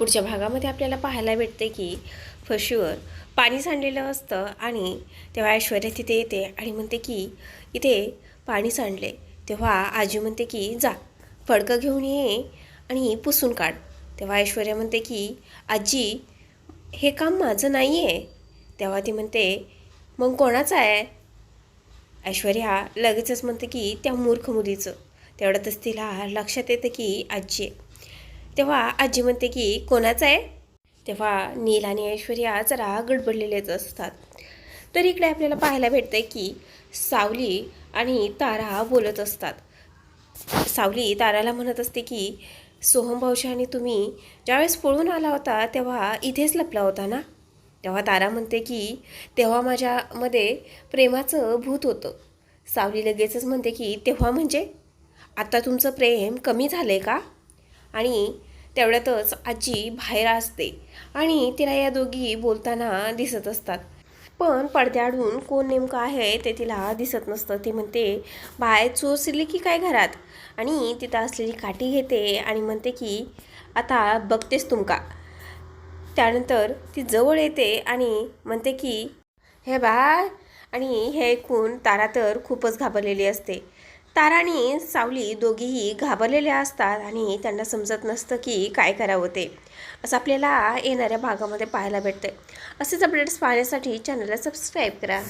पुढच्या भागामध्ये आपल्याला पाहायला भेटते की फशीवर पाणी सांडलेलं असतं आणि तेव्हा ऐश्वर्या तिथे येते आणि म्हणते की इथे पाणी सांडले. तेव्हा आजी म्हणते की जा फडकं घेऊन ये आणि पुसून काढ. तेव्हा ऐश्वर्या म्हणते की आजी हे काम माझं नाही आहे तेव्हा ती म्हणते मग कोणाचं आहे? ऐश्वर्या लगेचच म्हणते की त्या मूर्ख मुलीचं. तेवढ्यातच तिला लक्षात येतं की आजी आहे. तेव्हा आजी म्हणते की कोणाचं आहे? तेव्हा नील आणि ऐश्वर्या जरा गडबडलेलेच असतात. तर इकडे आपल्याला पाहायला भेटतं की सावली आणि तारा बोलत असतात. सावली ताराला म्हणत असते की सोहम भाऊशी आणि तुम्ही ज्यावेळेस पळून आला होता तेव्हा इथेच लपला होता ना? तेव्हा तारा म्हणते की तेव्हा माझ्यामध्ये प्रेमाचं भूत होतं. सावली लगेचच म्हणते की तेव्हा म्हणजे? आता तुमचं प्रेम कमी झालं आहे का? आणि तेवढ्यातच आजी बाहेर असते आणि तिला या दोघी बोलताना दिसत असतात. पण पडद्याआडून कोण नेमकं आहे ते तिला दिसत नसतं. ती म्हणते बाहेर चोर की काय घरात? आणि तिथं असलेली काठी घेते आणि म्हणते की आता बघतेस तुमका. त्यानंतर ती जवळ येते आणि म्हणते की हे बाय आणि हे ऐकून तारा तर खूपच घाबरलेली असते. तारा आणि सावली दोघीही घाबरलेल्या असतात आणि त्यांना समजत नसतं की काय करावं ते. असं आपल्याला येणाऱ्या भागामध्ये पाहायला भेटतं असेच अपडेट्स पाहण्यासाठी चॅनलला सबस्क्राईब करा.